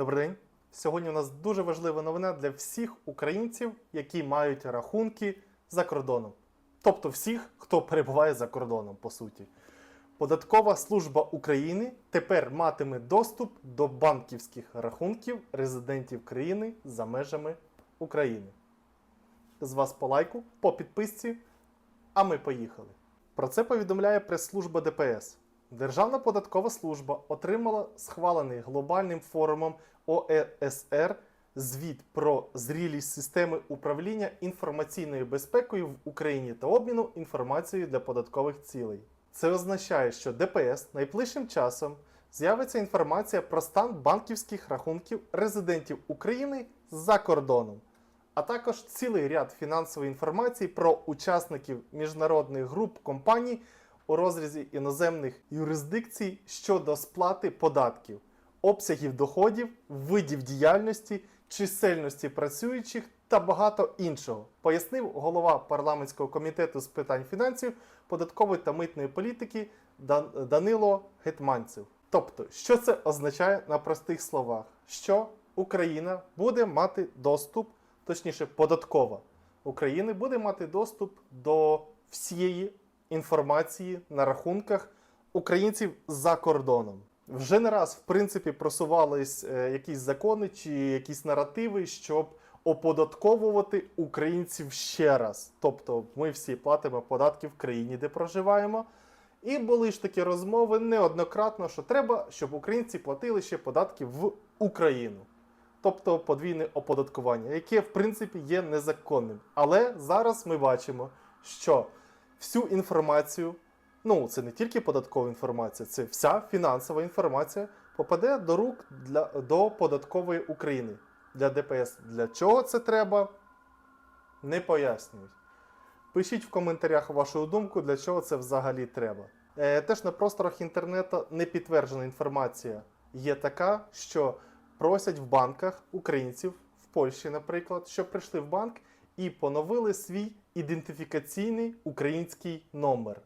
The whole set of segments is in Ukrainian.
Добрий день. Сьогодні у нас дуже важлива новина для всіх українців, які мають рахунки за кордоном. Тобто всіх, хто перебуває за кордоном, по суті. Податкова служба України тепер матиме доступ до банківських рахунків резидентів країни за межами України. З вас по лайку, по підписці, а ми поїхали. Про це повідомляє прес-служба ДПС. Державна податкова служба отримала схвалений глобальним форумом ОЕСР звіт про зрілість системи управління інформаційною безпекою в Україні та обміну інформацією для податкових цілей. Це означає, що ДПС найближчим часом з'явиться інформація про стан банківських рахунків резидентів України за кордоном а також цілий ряд фінансової інформації про учасників міжнародних груп компаній у розрізі іноземних юрисдикцій щодо сплати податків, обсягів доходів, видів діяльності, чисельності працюючих та багато іншого, пояснив голова парламентського комітету з питань фінансів, податкової та митної політики Данило Гетманцев. Тобто, що це означає на простих словах? Що Україна буде мати доступ точніше, податкова України буде мати доступ до всієї інформації на рахунках українців за кордоном. Вже не раз, в принципі, просувались е, якісь закони чи якісь наративи, щоб оподатковувати українців ще раз. Тобто, ми всі платимо податки в країні, де проживаємо. І були ж такі розмови неоднократно, що треба, щоб українці платили ще податки в Україну тобто подвійне оподаткування, яке в принципі є незаконним. Але зараз ми бачимо, що всю інформацію, ну це не тільки податкова інформація, це вся фінансова інформація попаде до рук для, до податкової України для ДПС. Для чого це треба? Не пояснюють. Пишіть в коментарях вашу думку, для чого це взагалі треба. Е, теж на просторах інтернету не підтверджена інформація є така, що просять в банках українців в Польщі, наприклад, щоб прийшли в банк і поновили свій ідентифікаційний український номер.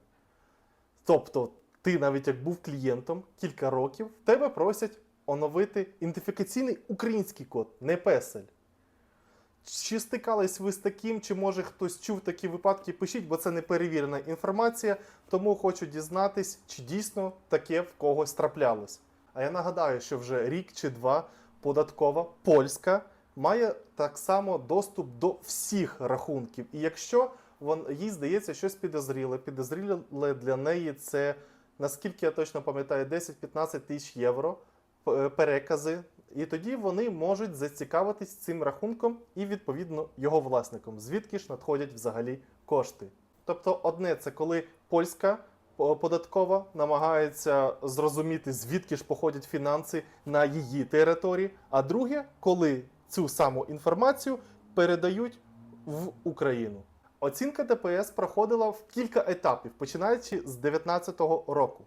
Тобто, ти навіть як був клієнтом кілька років, тебе просять оновити ідентифікаційний український код, не песель. Чи стикались ви з таким, чи може хтось чув такі випадки? Пишіть, бо це не перевірена інформація, тому хочу дізнатись, чи дійсно таке в когось траплялось. А я нагадаю, що вже рік чи два податкова польська має так само доступ до всіх рахунків. І якщо вон, їй здається щось підозріле, підозріле для неї це, наскільки я точно пам'ятаю, 10-15 тисяч євро е, перекази. І тоді вони можуть зацікавитись цим рахунком і, відповідно, його власником, звідки ж надходять взагалі кошти. Тобто, одне це коли польська податкова намагається зрозуміти, звідки ж походять фінанси на її території. А друге, коли цю саму інформацію передають в Україну. Оцінка ДПС проходила в кілька етапів, починаючи з 2019 року.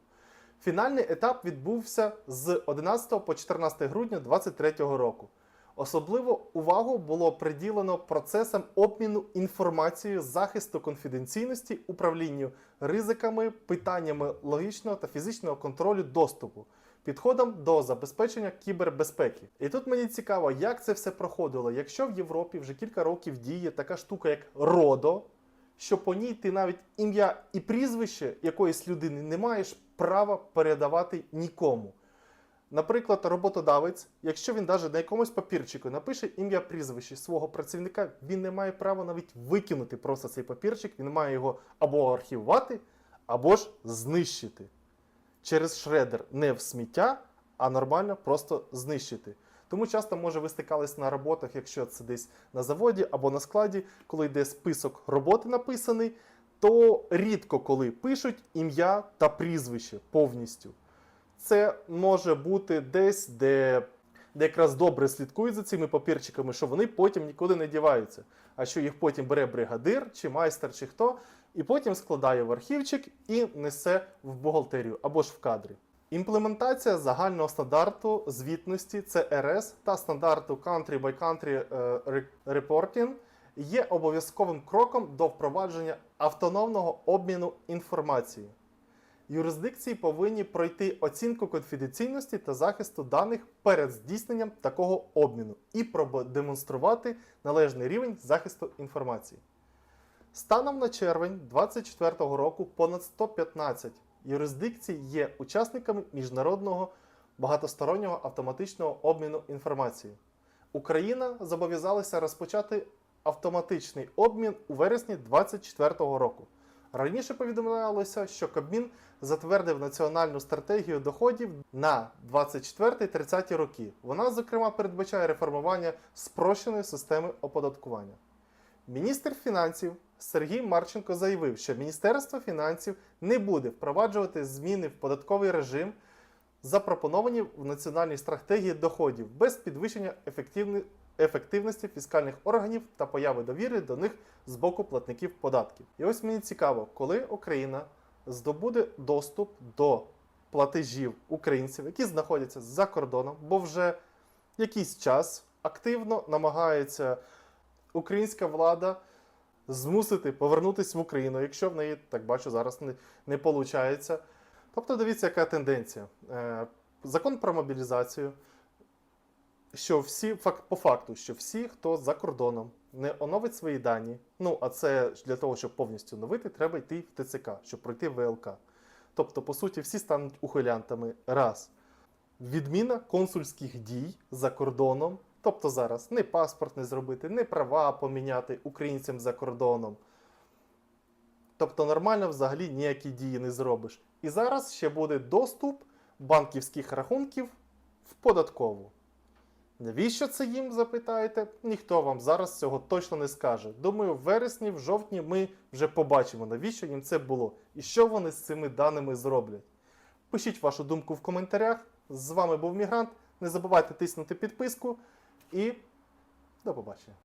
Фінальний етап відбувся з 11 по 14 грудня 2023 року. Особливо увагу було приділено процесам обміну інформацією, захисту конфіденційності, управлінню ризиками, питаннями логічного та фізичного контролю доступу, підходом до забезпечення кібербезпеки. І тут мені цікаво, як це все проходило. Якщо в Європі вже кілька років діє така штука, як РОДО, що по ній ти навіть ім'я і прізвище якоїсь людини не маєш права передавати нікому. Наприклад, роботодавець, якщо він навіть на якомусь папірчику напише ім'я прізвище свого працівника, він не має права навіть викинути просто цей папірчик, він має його або архівувати, або ж знищити. Через шредер не в сміття, а нормально просто знищити. Тому часто, може, ви стикались на роботах, якщо це десь на заводі або на складі, коли йде список роботи написаний, то рідко коли пишуть ім'я та прізвище повністю це може бути десь, де, де якраз добре слідкують за цими папірчиками, що вони потім нікуди не діваються. А що їх потім бере бригадир, чи майстер, чи хто, і потім складає в архівчик і несе в бухгалтерію або ж в кадрі. Імплементація загального стандарту звітності CRS та стандарту Country by Country е, Reporting є обов'язковим кроком до впровадження автономного обміну інформацією. Юрисдикції повинні пройти оцінку конфіденційності та захисту даних перед здійсненням такого обміну і продемонструвати належний рівень захисту інформації. Станом на червень 2024 року понад 115 юрисдикцій є учасниками міжнародного багатостороннього автоматичного обміну інформацією. Україна зобов'язалася розпочати автоматичний обмін у вересні 2024 року. Раніше повідомлялося, що Кабмін затвердив національну стратегію доходів на 24-30 роки. Вона, зокрема, передбачає реформування спрощеної системи оподаткування. Міністр фінансів Сергій Марченко заявив, що Міністерство фінансів не буде впроваджувати зміни в податковий режим, запропоновані в національній стратегії доходів без підвищення ефективності фіскальних органів та появи довіри до них з боку платників податків. І ось мені цікаво, коли Україна здобуде доступ до платежів українців, які знаходяться за кордоном, бо вже якийсь час активно намагається українська влада змусити повернутися в Україну, якщо в неї, так бачу, зараз не, не виходить. Тобто, дивіться, яка тенденція. Е, закон про мобілізацію, що всі по факту, що всі, хто за кордоном, не оновить свої дані. Ну, а це для того, щоб повністю оновити, треба йти в ТЦК, щоб пройти ВЛК. Тобто, по суті, всі стануть ухилянтами. Раз. Відміна консульських дій за кордоном. Тобто зараз не паспорт не зробити, не права поміняти українцям за кордоном. Тобто нормально взагалі ніякі дії не зробиш. І зараз ще буде доступ банківських рахунків в податкову. Навіщо це їм запитаєте? Ніхто вам зараз цього точно не скаже. Думаю, в вересні, в жовтні ми вже побачимо, навіщо їм це було і що вони з цими даними зроблять. Пишіть вашу думку в коментарях. З вами був Мігрант. Не забувайте тиснути підписку і до побачення.